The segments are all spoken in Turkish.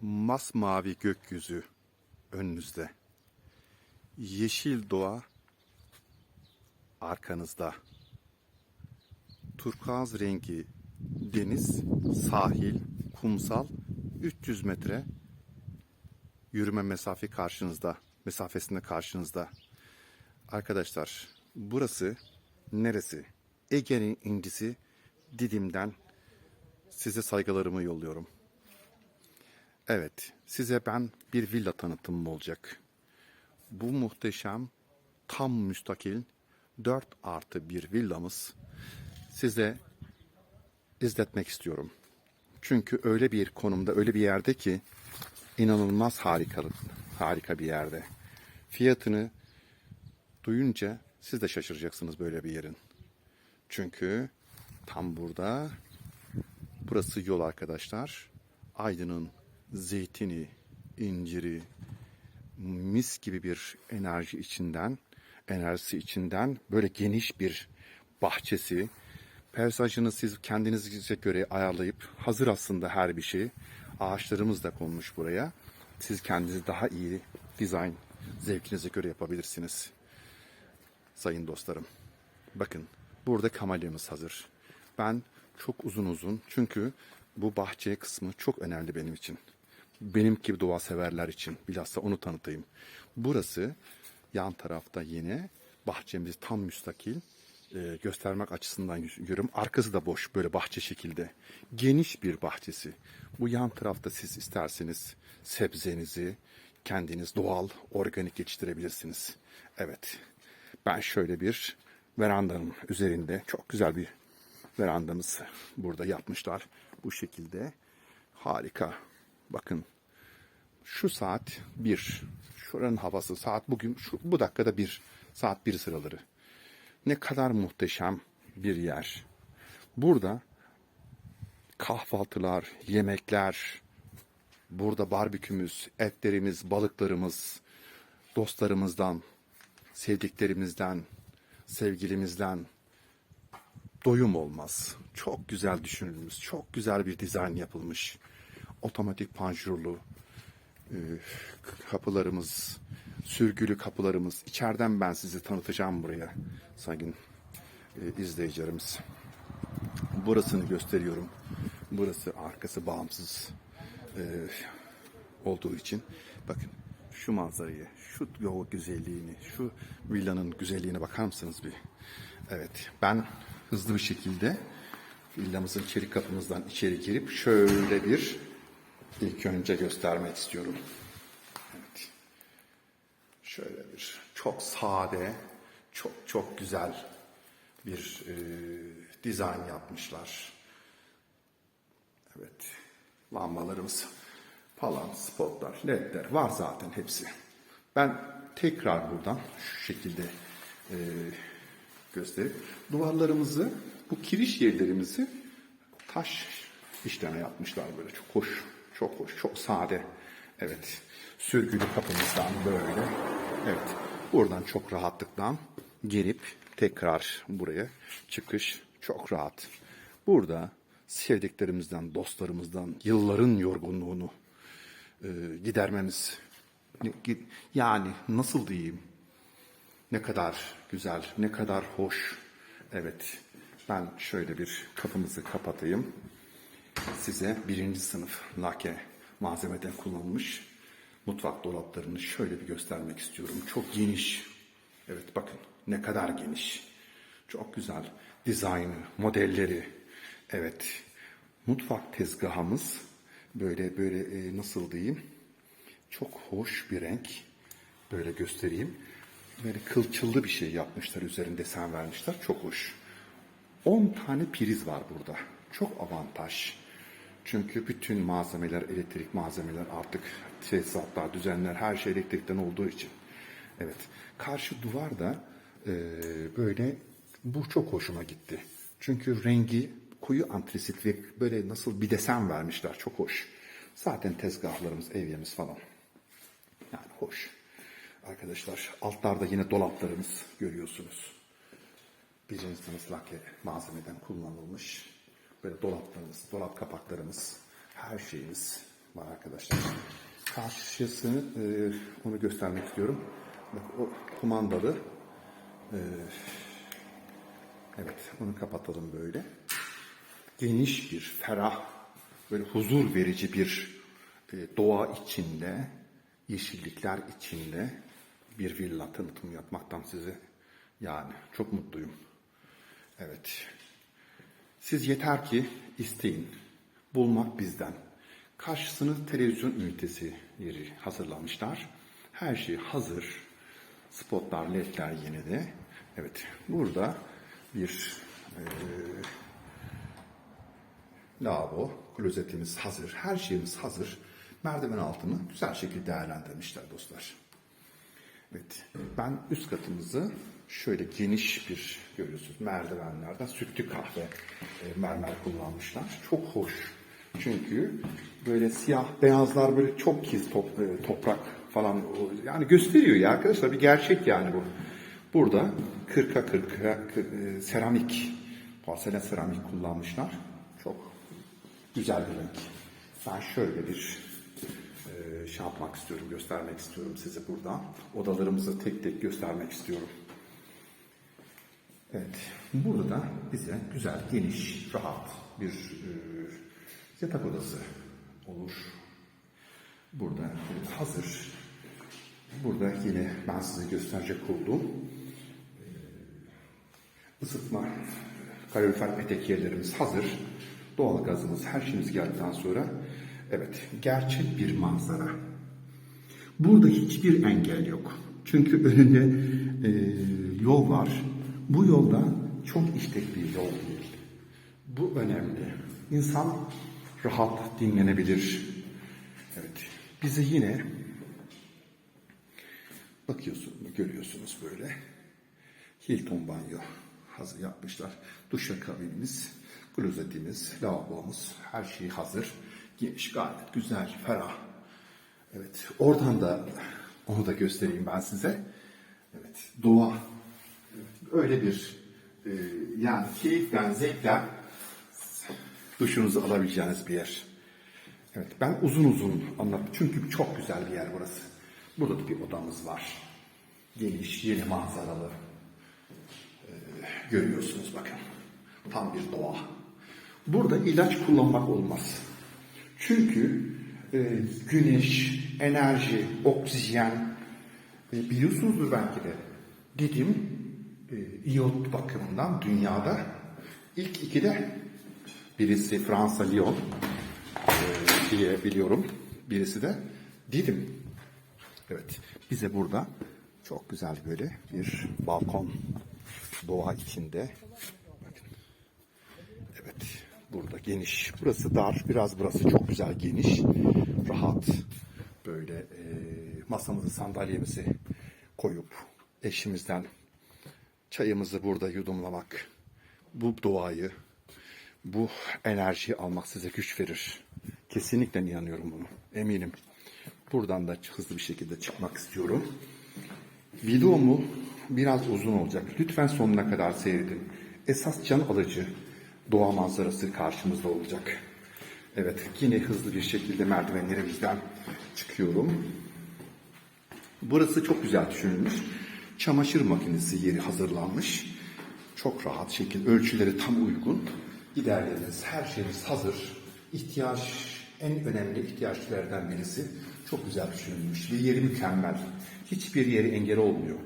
masmavi gökyüzü önünüzde. Yeşil doğa arkanızda. Turkuaz rengi deniz, sahil, kumsal 300 metre yürüme mesafe karşınızda, mesafesinde karşınızda. Arkadaşlar burası neresi? Ege'nin incisi Didim'den size saygılarımı yolluyorum. Evet, size ben bir villa tanıtımım olacak. Bu muhteşem, tam müstakil 4 artı bir villamız size izletmek istiyorum. Çünkü öyle bir konumda, öyle bir yerde ki inanılmaz harika, harika bir yerde. Fiyatını duyunca siz de şaşıracaksınız böyle bir yerin. Çünkü tam burada burası yol arkadaşlar. Aydın'ın zeytini, inciri, mis gibi bir enerji içinden, enerjisi içinden böyle geniş bir bahçesi. Peyzajını siz kendinize göre ayarlayıp hazır aslında her bir şey. Ağaçlarımız da konmuş buraya. Siz kendinizi daha iyi dizayn zevkinize göre yapabilirsiniz. Sayın dostlarım. Bakın burada kamalyamız hazır. Ben çok uzun uzun çünkü bu bahçe kısmı çok önemli benim için. Benim gibi doğa severler için bilhassa onu tanıtayım. Burası yan tarafta yine bahçemiz tam müstakil e, göstermek açısından yürüm. Arkası da boş böyle bahçe şekilde. Geniş bir bahçesi. Bu yan tarafta siz isterseniz sebzenizi kendiniz doğal, organik yetiştirebilirsiniz. Evet. Ben şöyle bir verandanın üzerinde çok güzel bir verandamız burada yapmışlar. Bu şekilde harika. Bakın şu saat bir. Şuranın havası saat bugün şu, bu dakikada bir. Saat bir sıraları. Ne kadar muhteşem bir yer. Burada kahvaltılar, yemekler, burada barbekümüz, etlerimiz, balıklarımız, dostlarımızdan, sevdiklerimizden, sevgilimizden doyum olmaz. Çok güzel düşünülmüş, çok güzel bir dizayn yapılmış. Otomatik panjurlu e, kapılarımız, sürgülü kapılarımız. İçeriden ben sizi tanıtacağım buraya sayın e, izleyicilerimiz. Burasını gösteriyorum. Burası arkası bağımsız e, olduğu için. Bakın şu manzarayı, şu yol güzelliğini, şu villanın güzelliğine bakar mısınız bir? Evet, ben hızlı bir şekilde villamızın içeri kapımızdan içeri girip şöyle bir ilk önce göstermek istiyorum. Evet. Şöyle bir çok sade, çok çok güzel bir e, dizayn yapmışlar. Evet. Lambalarımız falan, spotlar, ledler var zaten hepsi. Ben tekrar buradan şu şekilde e, gösterip duvarlarımızı, bu kiriş yerlerimizi taş işleme yapmışlar böyle. Çok hoş, çok hoş, çok sade. Evet. Sürgülü kapımızdan böyle. Evet. Buradan çok rahatlıkla girip tekrar buraya çıkış çok rahat. Burada sevdiklerimizden, dostlarımızdan yılların yorgunluğunu e, gidermemiz yani nasıl diyeyim ne kadar güzel, ne kadar hoş. Evet, ben şöyle bir kapımızı kapatayım. Size birinci sınıf lake malzemeden kullanılmış mutfak dolaplarını şöyle bir göstermek istiyorum. Çok geniş. Evet bakın ne kadar geniş. Çok güzel dizaynı, modelleri. Evet. Mutfak tezgahımız böyle böyle e, nasıl diyeyim? Çok hoş bir renk. Böyle göstereyim. Böyle kılçıllı bir şey yapmışlar. Üzerinde desen vermişler. Çok hoş. 10 tane priz var burada. Çok avantaj. Çünkü bütün malzemeler, elektrik malzemeler artık tesisatlar, düzenler her şey elektrikten olduğu için. Evet. Karşı duvar da e, böyle bu çok hoşuma gitti. Çünkü rengi koyu antrasit ve böyle nasıl bir desen vermişler. Çok hoş. Zaten tezgahlarımız, evyemiz falan. Yani hoş. Arkadaşlar altlarda yine dolaplarımız görüyorsunuz. Birinci sınıf lake malzemeden kullanılmış. Böyle dolaplarımız, dolap kapaklarımız, her şeyimiz var arkadaşlar. Karşısını e, onu göstermek istiyorum. Bak o kumandalı. E, evet onu kapatalım böyle. Geniş bir, ferah, böyle huzur verici bir e, doğa içinde, yeşillikler içinde bir villa tanıtımı yapmaktan size yani çok mutluyum. Evet. Siz yeter ki isteyin. Bulmak bizden. Karşısını televizyon ünitesi yeri hazırlamışlar. Her şey hazır. Spotlar, ledler yine de. Evet. Burada bir e, lavabo, klozetimiz hazır. Her şeyimiz hazır. Merdiven altını güzel şekilde değerlendirmişler dostlar. Evet. Ben üst katımızı şöyle geniş bir görüyorsunuz merdivenlerden sütlü kahve e, mermer kullanmışlar. Çok hoş. Çünkü böyle siyah beyazlar böyle çok kiz top- e, toprak falan yani gösteriyor ya arkadaşlar bir gerçek yani bu. Burada 40'a 40'a kı- e, seramik porselen seramik kullanmışlar. Çok güzel bir renk. Ben şöyle bir e, şey yapmak istiyorum, göstermek istiyorum size buradan. Odalarımızı tek tek göstermek istiyorum. Evet, burada da bize güzel, geniş, rahat bir e, yatak odası olur. Burada evet, hazır. Burada yine ben size gösterecek olduğum e, ısıtma, kalorifer petek yerlerimiz hazır. Doğal gazımız, her şeyimiz geldikten sonra evet gerçek bir manzara. Burada hiçbir engel yok. Çünkü önünde e, yol var. Bu yolda çok işlek bir yol değil. Bu önemli. İnsan rahat dinlenebilir. Evet. Bizi yine bakıyorsunuz, görüyorsunuz böyle. Hilton banyo hazır yapmışlar. Duşakabinimiz, klozetimiz, lavabomuz, her şey hazır. Geniş, gayet güzel, ferah. Evet, oradan da onu da göstereyim ben size. Evet, doğa. Öyle bir e, yani keyiften, zevkten duşunuzu alabileceğiniz bir yer. Evet, ben uzun uzun anlattım. Çünkü çok güzel bir yer burası. Burada da bir odamız var. Geniş, yeni manzaralı. Ee, görüyorsunuz bakın. Tam bir doğa. Burada ilaç kullanmak olmaz. Çünkü e, güneş, enerji, oksijen e, biliyorsunuzdur belki de. Didim e, iyot bakımından dünyada ilk ikide birisi Fransa Lyon e, diye biliyorum. Birisi de Didim. Evet. Bize burada çok güzel böyle bir balkon doğa içinde. Evet. Burada geniş. Burası dar. Biraz burası çok güzel geniş. Rahat. Böyle e, masamızı sandalyemizi koyup eşimizden çayımızı burada yudumlamak. Bu doğayı, bu enerjiyi almak size güç verir. Kesinlikle inanıyorum bunu. Eminim. Buradan da hızlı bir şekilde çıkmak istiyorum. Videomu biraz uzun olacak. Lütfen sonuna kadar seyredin. Esas can alıcı doğa manzarası karşımızda olacak. Evet, yine hızlı bir şekilde merdivenlerimizden çıkıyorum. Burası çok güzel düşünülmüş. Çamaşır makinesi yeri hazırlanmış. Çok rahat şekil, ölçüleri tam uygun. Giderleriniz, her şeyiniz hazır. İhtiyaç, en önemli ihtiyaçlardan birisi çok güzel düşünülmüş ve yeri mükemmel. Hiçbir yeri engel olmuyor.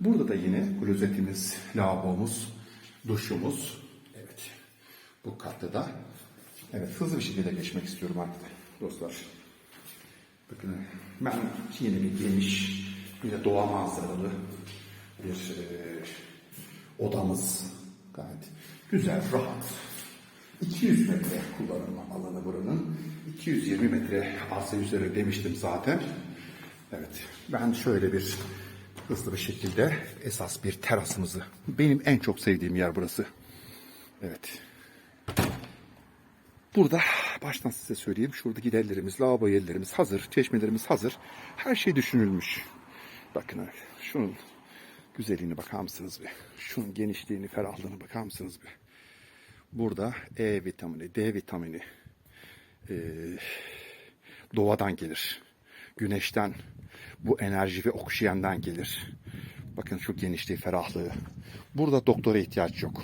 Burada da yine klozetimiz, lavabomuz, duşumuz. Evet. Bu katta da evet hızlı bir şekilde geçmek istiyorum artık dostlar. Bakın ben yine bir geniş, yine doğa manzaralı bir e, odamız gayet güzel, rahat. 200 metre kullanım alanı buranın. 220 metre arsa üzeri demiştim zaten. Evet, ben şöyle bir hızlı bir şekilde esas bir terasımızı, benim en çok sevdiğim yer burası. Evet. Burada baştan size söyleyeyim. Şurada giderlerimiz, lavabo yerlerimiz hazır. Çeşmelerimiz hazır. Her şey düşünülmüş. Bakın. Şunun güzelliğine bakar mısınız bir? Şunun genişliğini, ferahlığına bakar mısınız bir? Burada E vitamini, D vitamini, e, doğadan gelir. Güneşten, bu enerji ve oksijenden gelir. Bakın şu genişliği, ferahlığı. Burada doktora ihtiyaç yok.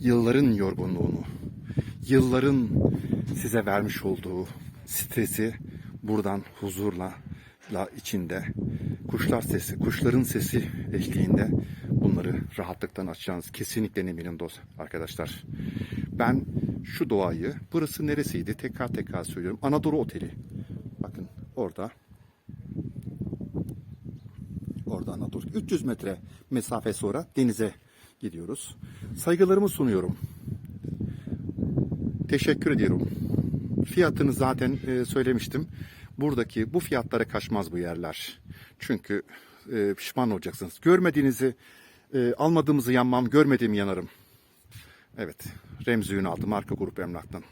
Yılların yorgunluğunu, yılların size vermiş olduğu stresi buradan huzurla la içinde kuşlar sesi, kuşların sesi eşliğinde bunları rahatlıktan açacağınız kesinlikle eminim dost arkadaşlar. Ben şu doğayı, burası neresiydi? Tekrar tekrar söylüyorum. Anadolu Oteli. Bakın orada. Orada Anadolu. 300 metre mesafe sonra denize gidiyoruz. Saygılarımı sunuyorum. Teşekkür ediyorum. Fiyatını zaten e, söylemiştim. Buradaki bu fiyatlara kaçmaz bu yerler. Çünkü e, pişman olacaksınız. Görmediğinizi, e, almadığımızı yanmam, görmediğimi yanarım. Evet, Remzi Ünal'dı marka grup emlaktan.